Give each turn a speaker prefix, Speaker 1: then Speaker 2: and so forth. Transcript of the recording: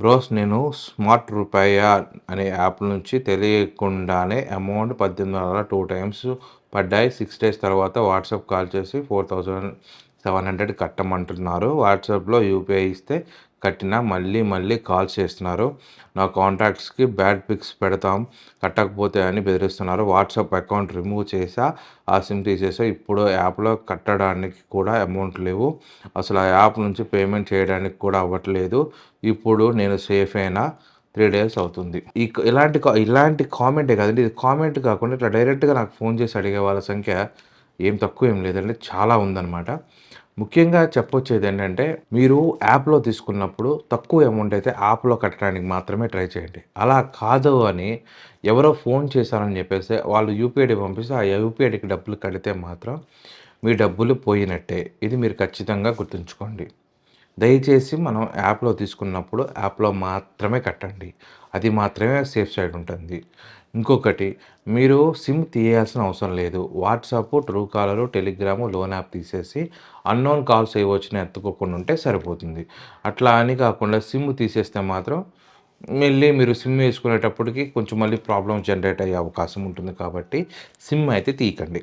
Speaker 1: Bros నేను smart రూపాయ అనే యాప్ నుంచి తెలియకుండానే అమౌంట్ పద్దెనిమిది వందల టూ టైమ్స్ పడ్డాయి. సిక్స్ డేస్ తర్వాత వాట్సాప్ కాల్ చేసి ఫోర్ థౌజండ్ సెవెన్ హండ్రెడ్ కట్టమంటున్నారు. వాట్సాప్లో యూపీఐ ఇస్తే కట్టినా మళ్ళీ మళ్ళీ కాల్స్ చేస్తున్నారు. నా కాంటాక్ట్స్కి బ్యాడ్ పిక్స్ పెడతాం కట్టకపోతే అని బెదిరిస్తున్నారు. వాట్సాప్ అకౌంట్ రిమూవ్ చేసా ఆ సిమ్ తీసేసా. ఇప్పుడు యాప్లో కట్టడానికి కూడా అమౌంట్ లేవు. అసలు ఆ యాప్ నుంచి పేమెంట్ చేయడానికి కూడా అవ్వట్లేదు. ఇప్పుడు నేను సేఫ్ అయినా త్రీ డేస్ అవుతుంది. ఈ ఇలాంటి ఇలాంటి కామెంటే కదండి. ఇది కామెంట్ కాకుండా ఇట్లా డైరెక్ట్గా నాకు ఫోన్ చేసి అడిగే వాళ్ళ సంఖ్య ఏం తక్కువ ఏం లేదండి. చాలా ఉందన్నమాట. ముఖ్యంగా చెప్పొచ్చేది ఏంటంటే మీరు యాప్లో తీసుకున్నప్పుడు తక్కువ అమౌంట్ అయితే యాప్లో కట్టడానికి మాత్రమే ట్రై చేయండి. అలా కాదు అని ఎవరో ఫోన్ చేశారని చెప్పేసి వాళ్ళు యూపీఐడి పంపిస్తే ఆ యూపీఐడికి డబ్బులు కడితే మాత్రం మీ డబ్బులు పోయినట్టే. ఇది మీరు ఖచ్చితంగా గుర్తుంచుకోండి. దయచేసి మనం యాప్లో తీసుకున్నప్పుడు యాప్లో మాత్రమే కట్టండి. అది మాత్రమే సేఫ్ సైడ్ ఉంటుంది. ఇంకొకటి మీరు సిమ్ తీయాల్సిన అవసరం లేదు. WhatsApp Truecaller Telegram loan app తీసేసి అన్నోన్ కాల్స్ ఏ వచ్చినా ఎత్తుకోకుండా ఉంటే సరిపోతుంది. అట్లా అని కాకుండా సిమ్ తీసేస్తే మాత్రం మళ్ళీ మీరు సిమ్ వేసుకునేటప్పటికి కొంచెం మళ్ళీ ప్రాబ్లం జనరేట్ అయ్యే అవకాశం ఉంటుంది కాబట్టి సిమ్ అయితే తీయకండి.